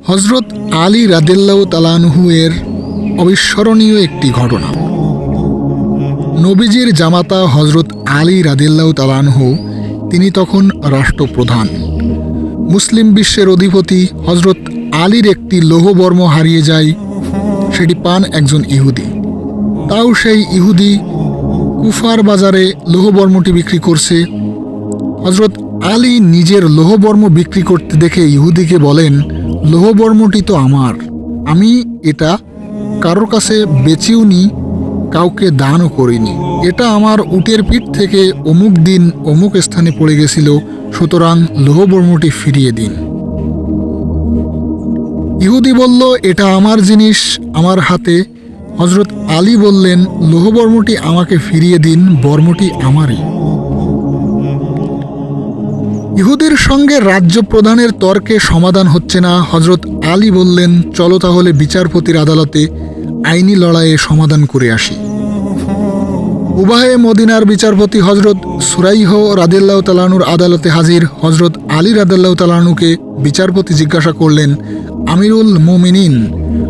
হজরত আলী রাদেল্লাহ তালানহু এর অবিস্মরণীয় একটি ঘটনা। নবীজির জামাতা হজরত আলী রাদেল্লাহ তালানহু তিনি তখন রাষ্ট্রপ্রধান। মুসলিম বিশ্বের অধিপতি হজরত আলীর একটি লৌহবর্ম হারিয়ে যায়, সেটি পান একজন ইহুদি। তাও সেই ইহুদি কুফার বাজারে লৌহবর্মটি বিক্রি করছে। হজরত আলী নিজের লৌহবর্ম বিক্রি করতে দেখে ইহুদিকে বলেন লৌহবর্মটি তো আমার। আমি এটা কারোর কাছে বেচেও নি কাউকে দানও করিনি। এটা আমার উটের পিঠ থেকে অমুক দিন অমুক স্থানে পড়ে গেছিল, সুতরাং লৌহবর্মটি ফিরিয়ে দিন। ইহুদি বলল, এটা আমার জিনিস, আমার হাতে। হজরত আলী বললেন, লোহবর্মটি আমাকে ফিরিয়ে দিন, বর্মটি আমারই। ইহুদির সঙ্গে রাজ্য প্রধানের তর্কে সমাধান হচ্ছে না। হজরত আলী বললেন, চলো তাহলে বিচারপতির আদালতে আইনি লড়াইয়ে সমাধান করে আসি। উবাহে মদিনার বিচারপতি হজরত সুরাইহ রাদেল্লাহ তালানুর আদালতে হাজির। হজরত আলী রাদেল্লাহ তালানুকে বিচারপতি জিজ্ঞাসা করলেন, আমিরুল মোমিনিন,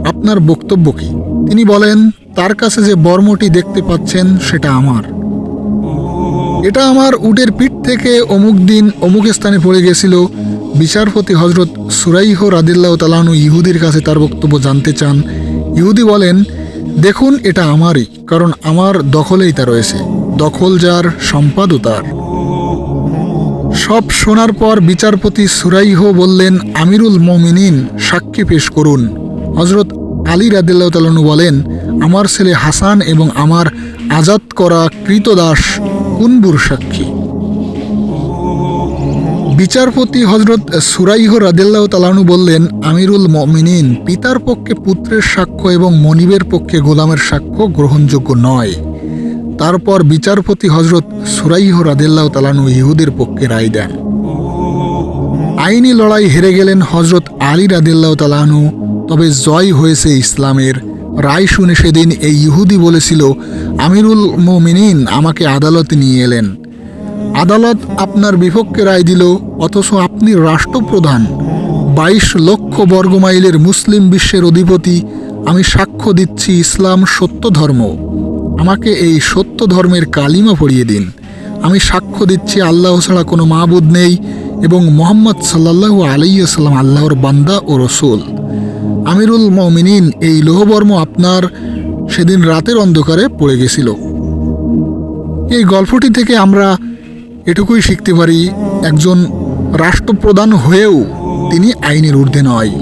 আপনার বক্তব্য কি? তিনি বলেন, তার কাছে যে বর্মটি দেখতে পাচ্ছেন, সেটা আমার। এটা আমার উটের পিঠ থেকে অমুক দিন অমুক স্থানে পড়ে গেছিল। বিচারপতি হজরত সুরাইহ রাদিল্লাহ তালানু ইহুদির কাছে তার বক্তব্য জানতে চান। ইহুদি বলেন, দেখুন, এটা আমারই, কারণ আমার দখলেই তা রয়েছে। দখল যার, সম্পাদও তার। সব শোনার পর বিচারপতি সুরাইহ বললেন, আমিরুল মমিনিন, সাক্ষী পেশ করুন। হজরত আলী রাদিল্লাহ তালানু বলেন, আমার ছেলে হাসান এবং আমার আজাদ করা কৃতদাস কুনবুর সাক্ষী। বিচারপতি হজরত সুরাইহ রাদিল্লাহ তালানু বললেন, আমিরুল মমিনিন, পিতার পক্ষে পুত্রের সাক্ষ্য এবং মনিবের পক্ষে গোলামের সাক্ষ্য গ্রহণযোগ্য নয়। তারপর বিচারপতি হজরত সুরাইহ রাদিল্লাহ তালানু ইহুদের পক্ষে রায় দেন। আইনি লড়াই হেরে গেলেন হজরত আলী রাদিল্লাহ তালানু তবে জয় হয়েছে ইসলামের রায় শুনে সেদিন এই ইহুদি বলেছিল, আমিরুল মোমিনিন আমাকে আদালতে নিয়ে এলেন। আদালত আপনার বিপক্ষে রায় দিল, অথচ আপনি রাষ্ট্রপ্রধান। বাইশ লক্ষ বর্গমাইলের মুসলিম বিশ্বের অধিপতি, আমি সাক্ষ্য দিচ্ছি ইসলাম সত্য ধর্ম। আমাকে এই সত্য ধর্মের কালিমা পড়িয়ে দিন। আমি সাক্ষ্য দিচ্ছি আল্লাহ ছাড়া কোনো মাহবুদ নেই এবং মোহাম্মদ সাল্লাহু আলাইসাল্লাম আল্লাহর বান্দা ও রসুল। আমিরুল মমিনিন এই লোহবর্ম আপনার সেদিন রাতের অন্ধকারে পড়ে গেছিল। এই গল্পটি থেকে আমরা এটুকুই শিখতে পারি, একজন রাষ্ট্রপ্রধান হয়েও তিনি আইনের ঊর্ধ্বে নয়।